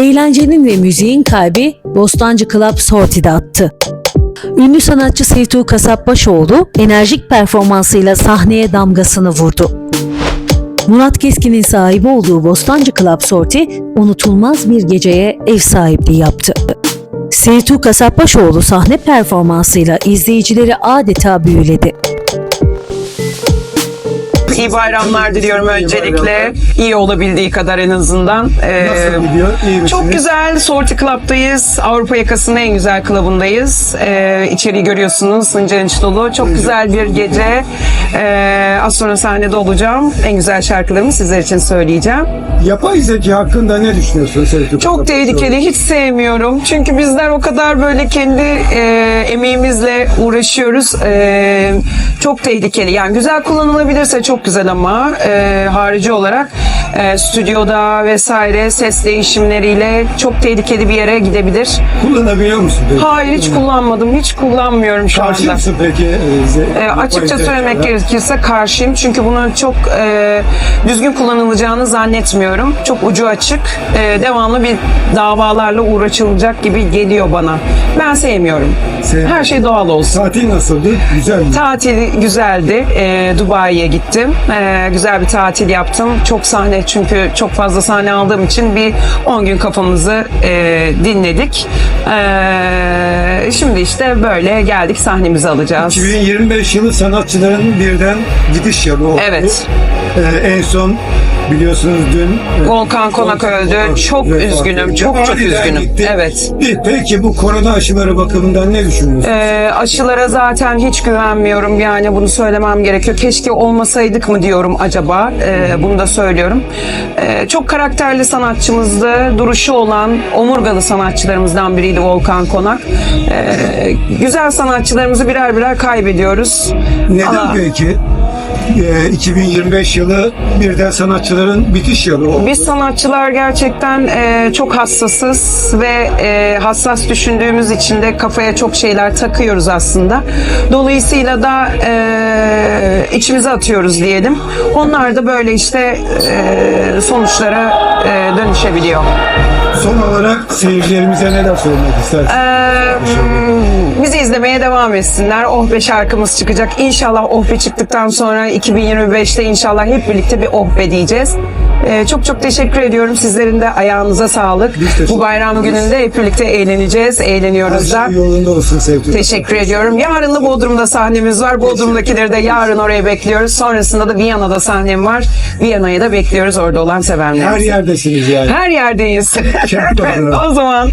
Eğlencenin ve müziğin kalbi Bostancı Club Sorti'de attı. Ünlü sanatçı Seytuğ Kasapbaşoğlu enerjik performansıyla sahneye damgasını vurdu. Murat Keskin'in sahibi olduğu Bostancı Club Sorti unutulmaz bir geceye ev sahipliği yaptı. Seytuğ Kasapbaşoğlu sahne performansıyla izleyicileri adeta büyüledi. İyi bayramlar diliyorum öncelikle. İyi olabildiği kadar en azından. Ee, Nasıl gidiyor? İyi misiniz? çok güzel. Sorti Club'dayız. Avrupa yakasının en güzel klubundayız. Ee, içeriği görüyorsunuz. Sınca inç dolu. Çok güzel bir gece. Ee, az sonra sahnede olacağım. En güzel şarkılarımı sizler için söyleyeceğim. Yapay zeka hakkında ne düşünüyorsun Seyit Çok tehlikeli. Hiç sevmiyorum. Çünkü bizler o kadar böyle kendi e, emeğimizle uğraşıyoruz. E, çok tehlikeli. Yani güzel kullanılabilirse çok güzel ama e, harici olarak e, stüdyoda vesaire ses değişimleriyle çok tehlikeli bir yere gidebilir. Kullanabiliyor musun? peki? Hayır hiç kullanmadım. Hiç kullanmıyorum şu Karşı anda. mısın peki? e, E, açıkça söylemek gerekirse karşıyım. Çünkü bunun çok e, düzgün kullanılacağını zannetmiyorum. Çok ucu açık. e, devamlı bir davalarla uğraşılacak gibi geliyor bana. Ben sevmiyorum. Sevmiyorum. Her şey doğal olsun. Tatil nasıldı? Güzel mi? Tatil güzeldi. E, Dubai'ye gittim. E, güzel bir tatil yaptım. Çok sahne çünkü çok fazla sahne aldığım için bir 10 gün kafamızı e, dinledik. E, şimdi işte böyle geldik sahnemizi alacağız. 2025 yılı sanatçıların birden gidiş yılı oldu. Evet. Ee, en son biliyorsunuz dün e, Volkan Konak öldü. Çok üzgünüm. Çok çok üzgünüm. Evet. Peki bu korona aşıları bakımından ne düşünüyorsun? Ee, aşılara zaten hiç güvenmiyorum. Yani bunu söylemem gerekiyor. Keşke olmasaydık mı diyorum acaba. Ee, bunu da söylüyorum. Ee, çok karakterli sanatçımızdı. Duruşu olan omurgalı sanatçılarımızdan biriydi Volkan Konak. Ee, güzel sanatçılarımızı birer birer kaybediyoruz. Neden Allah- peki? Ee, 2025 yılı birden sanatçıların bitiş yılı oldu. Biz sanatçılar gerçekten e, çok hassasız ve e, hassas düşündüğümüz için de kafaya çok şeyler takıyoruz aslında. Dolayısıyla da e, içimize atıyoruz diyelim. Onlar da böyle işte e, sonuçlara e, dönüşebiliyor. Son olarak seyircilerimize neler söylemek istersin? Ee, izlemeye devam etsinler. Oh be şarkımız çıkacak. İnşallah oh be çıktıktan sonra 2025'te inşallah hep birlikte bir oh be diyeceğiz. Ee, çok çok teşekkür ediyorum. Sizlerin de ayağınıza sağlık. Bu bayram gününde hep birlikte eğleneceğiz. Her Eğleniyoruz da. şey yolunda olsun sevgili. Teşekkür ediyorum. Yarın da Bodrum'da sahnemiz var. Bodrum'dakileri de yarın oraya bekliyoruz. Sonrasında da Viyana'da sahnem var. Viyana'ya da bekliyoruz orada olan sevenler. Her yerdesiniz yani. Her yerdeyiz. Çok doğru. o zaman